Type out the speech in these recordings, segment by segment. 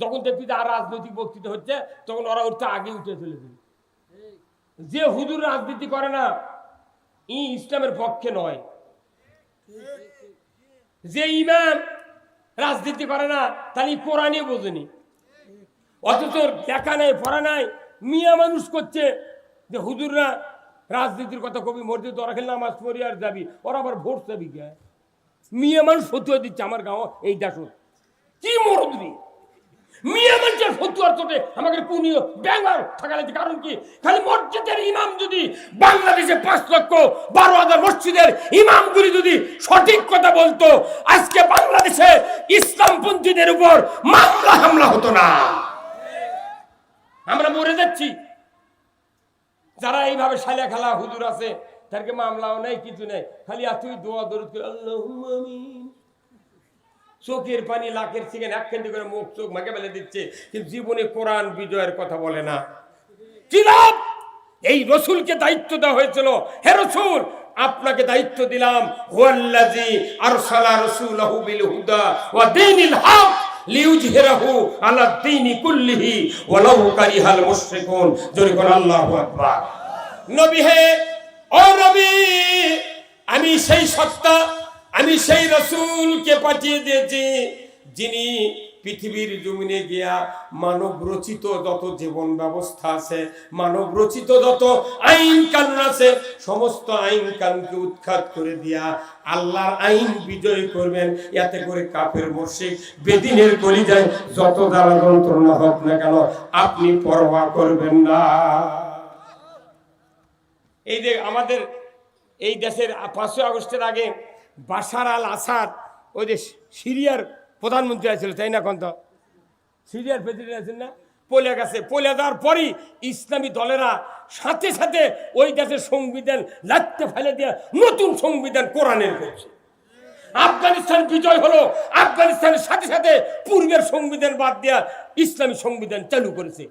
যখন দেখবি আর রাজনৈতিক বক্তৃতা হচ্ছে, তখন ওরা উঠতে আগে উঠে চলে যে হুজুর রাজনীতি করে না, ই ইসলামের পক্ষে নয়। যে ইমাম রাজনীতি করে না, তাহলে ই কোরআনই বোঝেনি। অথচ দেখা নাই, পড়া নাই, মিয়া মানুষ করছে যে হুজুররা রাজনীতির কথা কবি মসজিদ ওরা খেলে নামাজ পড়ি আর যাবি, ওরা আবার ভোট চাবি গে মিয়া মানুষ ফতুয়া দিচ্ছে আমার গাঁও, এই দাসত কি মরদবি ফতুয়ার কারণ কি? খালি মসজিদের ইমাম যদি বাংলাদেশে পাঁচ লক্ষ বারো হাজার মসজিদের ইমামগুলি যদি সঠিক কথা বলতো, আজকে বাংলাদেশে ইসলামপন্থীদের উপর মামলা হামলা হতো না। আমরা মরে যাচ্ছি। যারা এইভাবে সালে খেলা হুজুর আছে, তাদেরকে মামলাও নেই, কিছু নেই। খালি এতই দোয়া দরুদ আল্লাহ চোখের পানি লাখের চিকেন এক কেন্দ্র করে মুখ চোখ মাকে বেলে দিচ্ছে, কিন্তু জীবনে কোরআন বিজয়ের কথা বলে না। কি এই রসুলকে দায়িত্ব দেওয়া হয়েছিল। হে রসুল, আপনাকে দায়িত্ব দিলাম। হুয়াল্লাজি আরসালা রাসূলাহু বিল হুদা ওয়া দীনিল হক লিউজহিরাহু আলা দীনি কুল্লিহি ওয়ালাউ কারিহাল মুশরিকুন। জোরে কোন আল্লাহু আকবার। নবী হে, ও নবী, আমি সেই সত্তা আমি সেই রসুলকে পাঠিয়ে দিয়েছি, যিনি পৃথিবীর জমিনে গিয়া মানব রচিত যত জীবন ব্যবস্থা আছে, মানব রচিত যত আইন কানুন আছে, সমস্ত আইন কানুনকে উৎখাত করে দিয়া আল্লাহর আইন বিজয় করবেন। এতে করে কাফের মোর্শিক বেদিনের কলিজায় যত দ্বারা যন্ত্রণা হোক না কেন, আপনি পরোয়া করবেন না। এই যে আমাদের এই দেশের পাঁচই আগস্টের আগে বাশার আল আসাদ, ওই যে সিরিয়ার প্রধানমন্ত্রী আছিল তাই না কন্ত? সিরিয়ার প্রেসিডেন্ট আছেন না? পলে গেছে। পলে যাওয়ার পরই ইসলামী দলেরা সাথে সাথে ওই দেশের সংবিধান লাটতে ফেলে দিয়ে নতুন সংবিধান কোরআনের করছে আফগানিস্তান বিজয় হলো, আফগানিস্তানের সাথে সাথে পূর্বের সংবিধান বাদ দেওয়া ইসলামী সংবিধান চালু করেছে।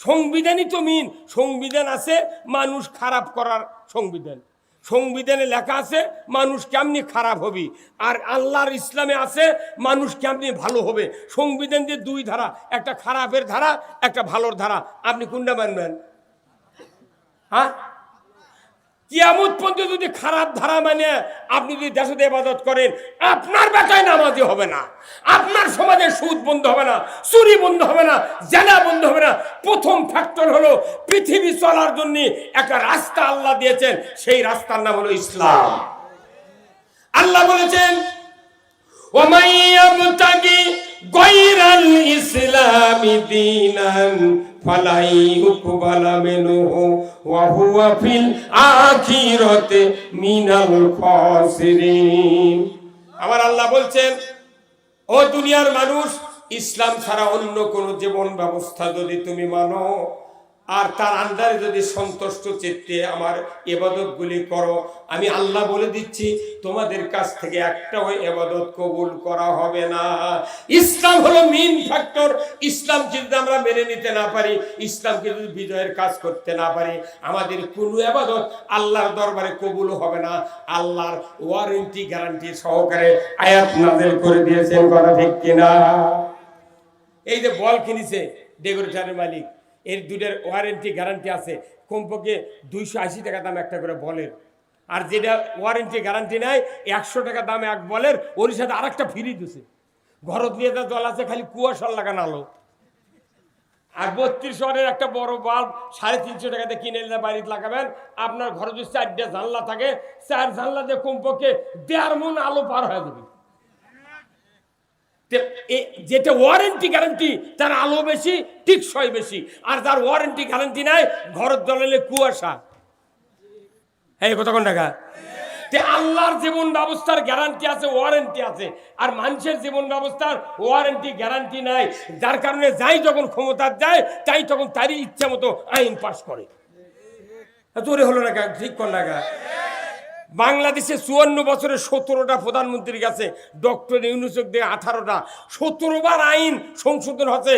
সংবিধানই তো মিন সংবিধান আছে মানুষ খারাপ করার সংবিধান। সংবিধানে লেখা আছে, মানুষ কেমনি খারাপ হবে? আর আল্লাহর ইসলামে আছে, মানুষ কেমনি ভালো হবে? সংবিধান যে দুই ধারা, একটা খারাপের ধারা, একটা ভালোর ধারা। আপনি কোনটা মানবেন? হ্যাঁ? কিয়ামত পর্যন্ত যদি খারাপ ধারা মানে আপনি যদি দেশতে ইবাদত করেন, আপনার বেটায় নামাজি হবে না। আপনার সমাজে সুদ বন্ধ হবে না, চুরি বন্ধ হবে না, জেনা বন্ধ হবে না। প্রথম ফ্যাক্টর হলো পৃথিবী চলার জন্য একটা রাস্তা আল্লাহ দিয়েছেন, সেই রাস্তার নাম হলো ইসলাম। আল্লাহ বলেছেন ওমাইয়াবতাগি গৈরাল ইসলামি দিনান دينا فلن يقبل منه وهو في الآخرة من الخاسرين আমার আল্লাহ বলছেন ও দুনিয়ার মানুষ ইসলাম ছাড়া অন্য কোন জীবন ব্যবস্থা যদি তুমি মানো আর তার আন্ডারে যদি সন্তুষ্ট চিত্তে আমার এবাদতগুলি করো, আমি আল্লাহ বলে দিচ্ছি, তোমাদের কাছ থেকে একটাও এবাদত কবুল করা হবে না। ইসলাম হলো মেইন ফ্যাক্টর ইসলামকে যদি আমরা মেনে নিতে না পারি, ইসলামকে যদি বিজয়ের কাজ করতে না পারি, আমাদের কোনো এবাদত আল্লাহর দরবারে কবুল হবে না। আল্লাহর ওয়ারেন্টি গ্যারান্টি সহকারে আয়াত নাজেল করে দিয়েছেন, কথা ঠিক কিনা? এই যে বল কিনেছে ডেকোরেটারের মালিক। এর দুটার ওয়ারেন্টি গ্যারান্টি আছে। কমপক্ষে দুইশো আশি টাকা দাম একটা করে বলের। আর যেটা ওয়ারেন্টি গ্যারান্টি নেয় একশো টাকা দাম এক বলের, ওর সাথে আর একটা ফ্রি দিছে। ঘরত নিয়ে যা জল আছে, খালি কুয়াশার লাগানো আলো। আর বত্রিশ ওয়ারের একটা বড় বাল্ব, সাড়ে তিনশো টাকাতে কিনে নিলে বাড়িতে লাগাবেন। আপনার ঘরে যদি চারটে জানলা থাকে, চার জানলা দিয়ে কমপক্ষে দেড় মন আলো পার হয়ে যাবে। যেটা ওয়ারেন্টি গ্যারান্টি তার আলো বেশি, টিকসই বেশি। আর যার ওয়ারেন্টি গ্যারান্টি নাই, ঘরের জ্বলালে কুয়াশা। হ্যাঁ কতক্ষণ টাকা? তে, আল্লাহর জীবন ব্যবস্থার গ্যারান্টি আছে ওয়ারেন্টি আছে। আর মানুষের জীবন ব্যবস্থার ওয়ারেন্টি গ্যারান্টি নাই। যার কারণে যাই যখন ক্ষমতার যায়, তাই তখন তারই ইচ্ছা মতো আইন পাশ করে। জোরে হলো না ঠিক কোন টাকা? বাংলাদেশে চুয়ান্ন বছরে সতেরোটা প্রধানমন্ত্রীর কাছে ডক্টর ইউনুসক দিয়ে আঠারোটা। সতেরো বার আইন সংশোধন হচ্ছে।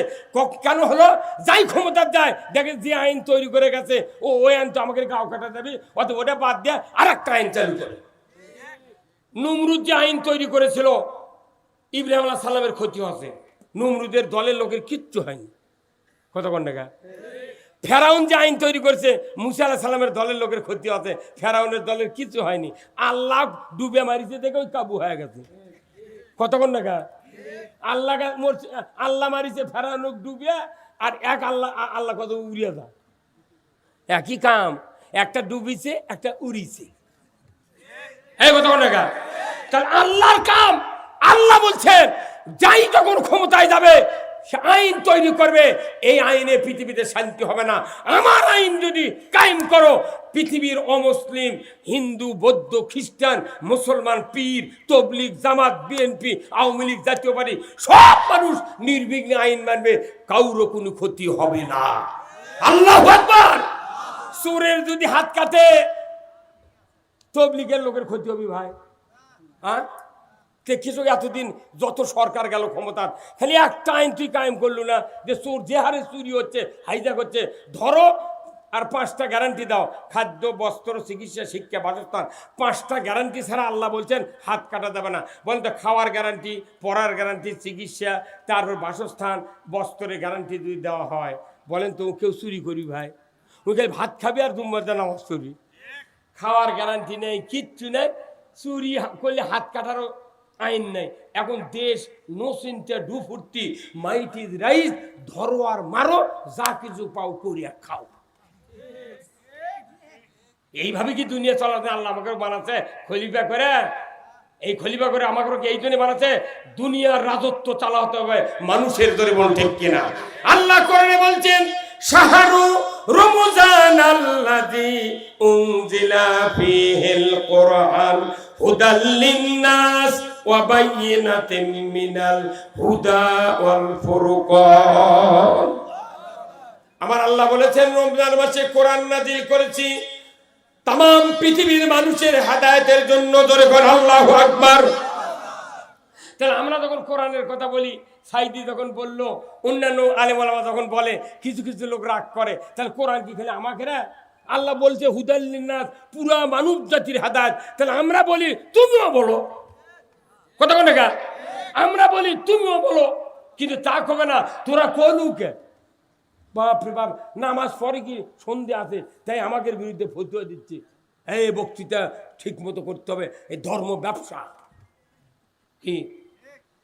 কেন হলো? যাই ক্ষমতার যায়, দেখে যে আইন তৈরি করে গেছে, ও ওই আইন তো আমাকে গাও কাটা যাবে অত ওটা বাদ দেয় আর একটা আইন চালু করে। নমরুদ যে আইন তৈরি করেছিল, ইব্রাহিম আল্লাহ সাল্লামের ক্ষতি হচ্ছে। নমরুদের দলের লোকের কিচ্ছু হয়নি। কতক্ষণ টাকা ফেরাউন যে আইন তৈরি করেছে, মুসা আলাহ সালামের দলের লোকের ক্ষতি হচ্ছে ফেরাউনের দলের কিছু হয়নি। আল্লাহ ডুবে মারিছে দেখে ওই কাবু হয়ে গেছে। কতক্ষণ টাকা আল্লাহ আল্লাহ মারিছে, ফেরাউন ডুবিয়া, আর এক আল্লাহ আল্লাহ কত উড়িয়ে দেয় একই কাম, একটা ডুবিছে, একটা উড়িছে। এই কতক্ষণ টাকা তাহলে আল্লাহর কাম, আল্লাহ বলছেন, যাই তখন ক্ষমতায় যাবে আইন তৈরি করবে, এই আইনে পৃথিবীতে শান্তি হবে না। আমার আইন যদি কায়েম করো, পৃথিবীর অমুসলিম, হিন্দু, বৌদ্ধ, খ্রিস্টান, মুসলমান, পীর, তবলিগ, জামাত, বিএনপি, আওয়ামী লীগ, জাতীয় পার্টি, সব মানুষ নির্বিঘ্নে আইন মানবে, কাউরও কোনো ক্ষতি হবে না। আল্লাহ চোরের যদি হাত কাটে তবলিগের লোকের ক্ষতি হবে ভাই। হ্যাঁ? দেখছিস এতদিন যত সরকার গেল ক্ষমতার, খালি একটা আইন তুই কায়েম করল না যে চোর যে হারে চুরি হচ্ছে হাইজাক হচ্ছে, ধরো আর পাঁচটা গ্যারান্টি দাও, খাদ্য, বস্ত্র, চিকিৎসা, শিক্ষা, বাসস্থান, পাঁচটা গ্যারান্টি ছাড়া আল্লাহ বলছেন হাত কাটা যাবে না। বলেন তো খাওয়ার গ্যারান্টি পড়ার গ্যারান্টি চিকিৎসা তারপর বাসস্থান, বস্ত্রের গ্যারান্টি যদি দেওয়া হয়, বলেন তো কেউ চুরি করি ভাই? ওই খালি ভাত খাবি আর দুম্বার নামাজ চুরি খাওয়ার গ্যারান্টি নেই, কিচ্ছু নেই, চুরি করলে হাত কাটারও আইন নেই। এখন দেশ নো চিন্তা, ডু ফুর্তি। মাইট রাইজ, ধরো আর মারো, যা কিছু পাও করিয়া খাও। এইভাবে কি দুনিয়া চলাতে আল্লাহ আমাকে বানাচ্ছে? খলিফা করে? এই খলিফা করে আমাকে এই জন্য বানাচ্ছে? দুনিয়ার রাজত্ব চালাতে হবে, মানুষের ধরে বল ঠিক কিনা। আল্লাহ করে বলছেন, শাহরু রমজান আল্লাযী উনজিলা ফীহিল কুরআন হুদাল লিন-নাস ওয়া মিনাল হুদা ওয়াল ফুরকান আমার আল্লাহ বলেছেন, রমজান মাসে কোরআন নাজিল করেছি। তাম পৃথিবীর মানুষের হেদায়েতের জন্য জোরে করে আল্লাহ আকবার। তাহলে আমরা যখন কোরআনের কথা বলি, সাইদি যখন বলল, অন্যান্য আলেমালামা যখন বলে, কিছু কিছু লোক রাগ করে, তাহলে কোরআন কি খেলে আমাকে না? আল্লাহ বলছে হুদাল্লিনাথ পুরা মানব জাতির হাদায়ত। তাহলে আমরা বলি, তুমিও বলো। কথা কোন আমরা বলি, তুমিও বলো, কিন্তু তা কবে না? তোরা কলুকে বাপরে বাপ নামাজ পরে কি সন্ধে আছে? তাই আমাদের বিরুদ্ধে ফতুয়া দিচ্ছে। এই বক্তৃতা ঠিক মতো করতে হবে। এই ধর্ম ব্যবসা। কি?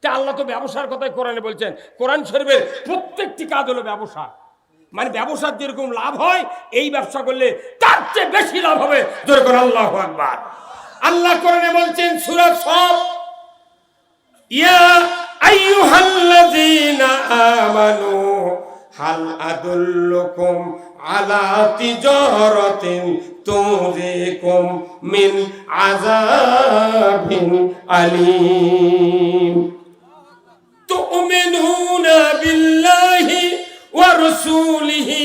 তা আল্লাহ তো ব্যবসার কথাই কোরআনে বলছেন। কোরআন শরীফের প্রত্যেকটি কাজ হলো ব্যবসা। মানে ব্যবসার যেরকম লাভ হয়, এই ব্যবসা করলে তার চেয়ে বেশি লাভ হবে। যেরকম আল্লাহ আল্লাহ কোরআনে বলছেন, সুরা সব ইয়া আইয়ুহাল্লাযীনা আমানু, হাল আদুল্লুকুম আলা তিজারাতিন তুযিকুম মিন আযাবিন আলীম। তুমিনুনা বিল্লাহি ওয়া রাসূলিহি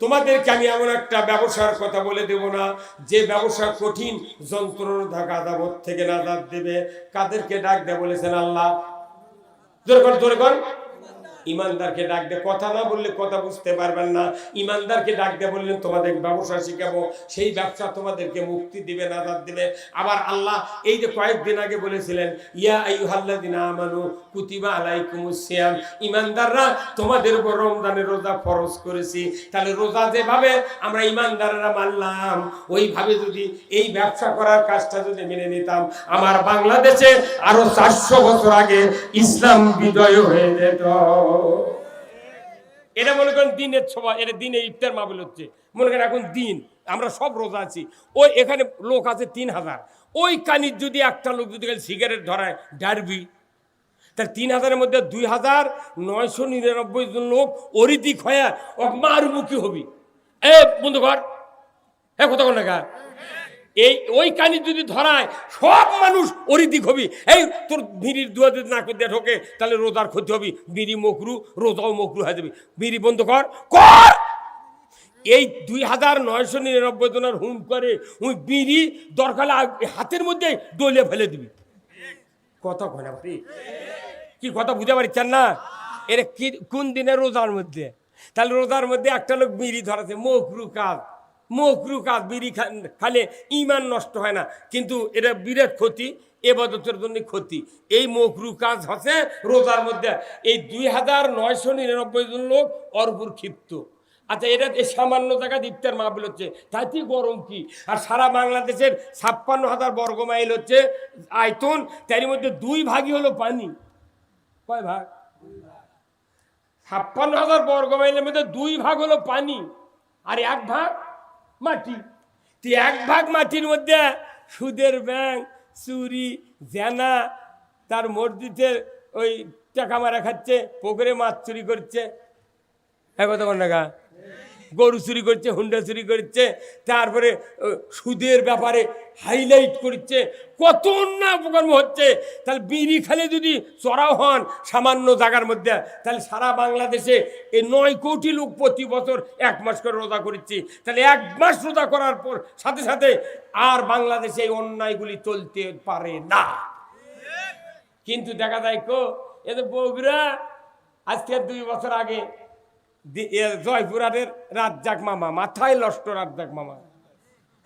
তোমাদেরকে আমি এমন একটা ব্যবসার কথা বলে দেব না। যে ব্যবসা কঠিন যন্ত্রর ধাকা দাবত থেকে নাজাদ দেবে। কাদেরকে ডাক দেয় বলেছেন আল্লাহ? জোরে কর। ইমানদারকে ডাক দে কথা না বললে কথা বুঝতে পারবেন না। ইমানদারকে ডাক দে বললেন, তোমাদের ব্যবসা শিখাবো, সেই ব্যবসা তোমাদেরকে মুক্তি দিবে নাজাদ দিবে। আবার আল্লাহ এই যে কয়েকদিন আগে বলেছিলেন, ইয়া আইয়ুহাল্লাযিনা আমানু কুতিবা আলাইকুমুস সিয়াম। ইমানদাররা, তোমাদের উপর রমজানের রোজা ফরজ করেছি। তাহলে রোজা যেভাবে আমরা ইমানদাররা মানলাম, ওইভাবে যদি এই ব্যবসা করার কাজটা যদি মেনে নিতাম, আমার বাংলাদেশে আরও চারশো বছর আগে ইসলাম বিজয় হয়ে যেত। এটা মনে করেন দিনের ছোঁয়া এটা দিনে ইফতার মাহবিল হচ্ছে। মনে করেন এখন দিন, আমরা সব রোজা আছি। ওই এখানে লোক আছে তিন হাজার। ওই কানির যদি একটা লোক যদি সিগারেট ধরায়, ডারবি। তার তিন হাজারের মধ্যে দুই হাজার নয়শো নিরানব্বই জন লোক অরিদিক হয়ে মারমুখী হবি। এ বন্ধু ঘর হ্যাঁ কত টাকা এই ওই কানি যদি ধরায়, সব মানুষ অরিদিক হবি। এই তোর বিড়ির দুয়া যদি না করে ঢোকে, তাহলে রোজার ক্ষতি হবি। বিড়ি মকরু, রোজাও মকরু হয়ে যাবে। বিড়ি বন্ধ কর। কর! এই দুই হাজার নয়শো নিরানব্বই জনের হুম করে ওই বিড়ি দরকার হাতের মধ্যে ডলে ফেলে দিবি। কথা কয় না ভাই কি কথা বুঝতে পারছেন না? এর কি কোন দিনে রোজার মধ্যে? তাহলে রোজার মধ্যে একটা লোক বিড়ি ধরাছে, মকরু কাজ মকরু কাজ বিড়ি খালে ইমান নষ্ট হয় না। কিন্তু এটা বিরাট ক্ষতি, এবাদতের জন্য ক্ষতি। এই মকরু কাজ হচ্ছে রোজার মধ্যে। এই দুই হাজার নয়শো নিরানব্বই জন লোক অর্পুর ক্ষিপ্ত। আচ্ছা এটা এই সামান্য জায়গা ইফতার মাহবিল হচ্ছে তাইতেই গরম কি? আর সারা বাংলাদেশের ছাপ্পান্ন হাজার বর্গ মাইল হচ্ছে আয়তন, তার মধ্যে দুই ভাগই হলো পানি। কয় ভাগ? ছাপ্পান্ন হাজার বর্গ মাইলের মধ্যে দুই ভাগ হলো পানি। আর এক ভাগ মাটি এক ভাগ মাটির মধ্যে সুদের ব্যাংক, চুরি, জেনা, তার মসজিদে ওই টাকা মারা খাচ্ছে পুকুরে মাছ চুরি করছে এক কথা বল? গরু চুরি করছে, হুন্ডা চুরি করছে, তারপরে সুদের ব্যাপারে হাইলাইট করছে, কত অন্যায় উপকর্ম হচ্ছে। তাহলে বিড়ি খেলে যদি চড়াও হন সামান্য জায়গার মধ্যে, তাহলে সারা বাংলাদেশে এই নয় কোটি লোক প্রতি বছর এক মাস করে রোজা করছে। তাহলে এক মাস রোজা করার পর সাথে সাথে আর বাংলাদেশে এই অন্যায়গুলি চলতে পারে না। কিন্তু দেখা যায় কো, এদের বগুড়া আজকে দুই বছর আগে জয়পুরারের রাজ্জাক মামা, মাথায় লষ্ট রাজ্জাক মামা।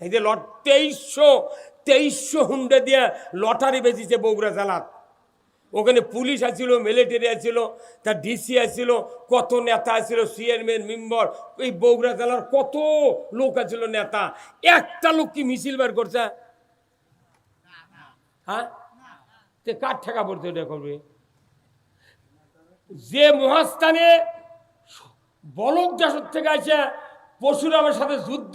এই যে লট, তেইশশো তেইশশো হুন্ডে দিয়ে লটারি বেঁচেছে বগুড়া জেলাত ওখানে পুলিশ আছিল মিলিটারি আছিল তার ডিসি আছিল কত নেতা আছিল চেয়ারম্যান, মেম্বার, এই বগুড়া জেলার কত লোক আছিল নেতা। একটা লোক কি মিছিল বের করছে? হ্যাঁ? কার ঠেকা পড়তে এটা করবে যে মহাস্থানে বলক দেশের থেকে আছে পশুরামের সাথে যুদ্ধ